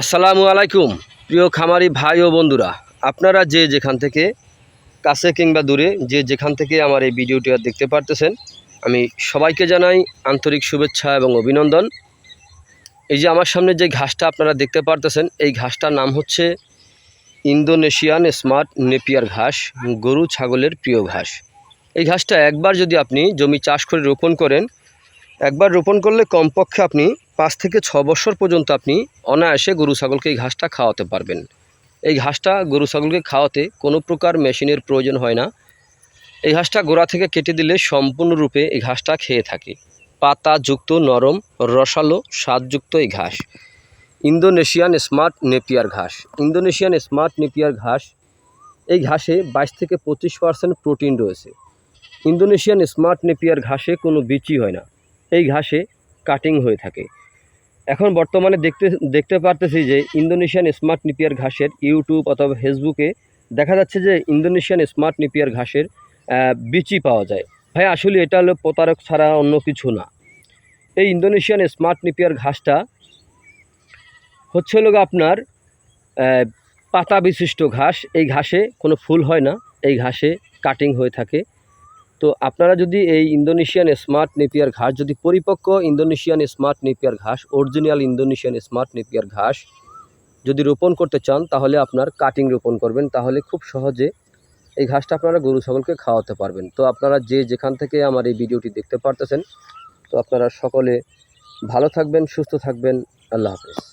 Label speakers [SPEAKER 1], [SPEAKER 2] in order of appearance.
[SPEAKER 1] আসসালামু আলাইকুম, প্রিয় খামারি ভাই ও বন্ধুরা। আপনারা যে যেখান থেকে, কাছে কিংবা দূরে, যে যেখান থেকে আমার এই ভিডিওটি দেখতে পারতেছেন, আমি সবাইকে জানাই আন্তরিক শুভেচ্ছা এবং অভিনন্দন। এই যে আমার সামনে যে ঘাসটা আপনারা দেখতে পারতেছেন, এই ঘাসটার নাম হচ্ছে ইন্দোনেশিয়ান স্মার্ট নেপিয়ার ঘাস, গরু ছাগলের প্রিয় ঘাস। এই ঘাসটা একবার যদি আপনি জমি চাষ করে রোপণ করেন, একবার রোপণ করলে কমপক্ষে আপনি পাঁচ থেকে ছ বছর পর্যন্ত আপনি অনায়াসে গরু ছাগলকে এই ঘাসটা খাওয়াতে পারবেন। এই ঘাসটা গরু ছাগলকে খাওয়াতে কোনো প্রকার মেশিনের প্রয়োজন হয় না। এই ঘাসটা গোড়া থেকে কেটে দিলে সম্পূর্ণরূপে এই ঘাসটা খেয়ে থাকে। পাতাযুক্ত নরম, রসালো, স্বাদযুক্ত এই ঘাস। ইন্দোনেশিয়ান স্মার্ট নেপিয়ার ঘাস। ইন্দোনেশিয়ান স্মার্ট নেপিয়ার ঘাস, এই ঘাসে বাইশ থেকে পঁচিশ পার্সেন্ট প্রোটিন রয়েছে। ইন্দোনেশিয়ান স্মার্ট নেপিয়ার ঘাসে কোনো বিচি হয় না। এই ঘাসে কাটিং হয়ে থাকে। এখন বর্তমানে দেখতে দেখতে পারতেছি যে ইন্দোনেশিয়ান স্মার্ট নিপিয়ার ঘাসের ইউটিউব অথবা ফেসবুকে দেখা যাচ্ছে যে ইন্দোনেশিয়ান স্মার্ট নিপিয়ার ঘাসের বিচি পাওয়া যায়। ভাই, আসলে এটা হলো প্রতারক ছাড়া অন্য কিছু না। এই ইন্দোনেশিয়ান স্মার্ট নিপিয়ার ঘাসটা হচ্ছে হলো আপনার পাতা বিশিষ্ট ঘাস। এই ঘাসে কোনো ফুল হয় না। এই ঘাসে কাটিং হয়ে থাকে। তো আপনারা যদি এই ইন্দোনেশিয়ান স্মার্ট নেপিয়ার ঘাস, যদি পরিপক্ক ইন্দোনেশিয়ান স্মার্ট নেপিয়ার ঘাস, অরিজিনাল ইন্দোনেশিয়ান স্মার্ট নেপিয়ার ঘাস যদি রোপণ করতে চান, তাহলে আপনার কাটিং রোপণ করবেন। তাহলে খুব সহজে এই ঘাসটা আপনারা গরু ছাগলকে খাওয়াতে পারবেন। তো আপনারা যে যেখান থেকে আমার এই ভিডিওটি দেখতে পারতেছেন, তো আপনারা সকলে ভালো থাকবেন, সুস্থ থাকবেন। আল্লাহ হাফেজ।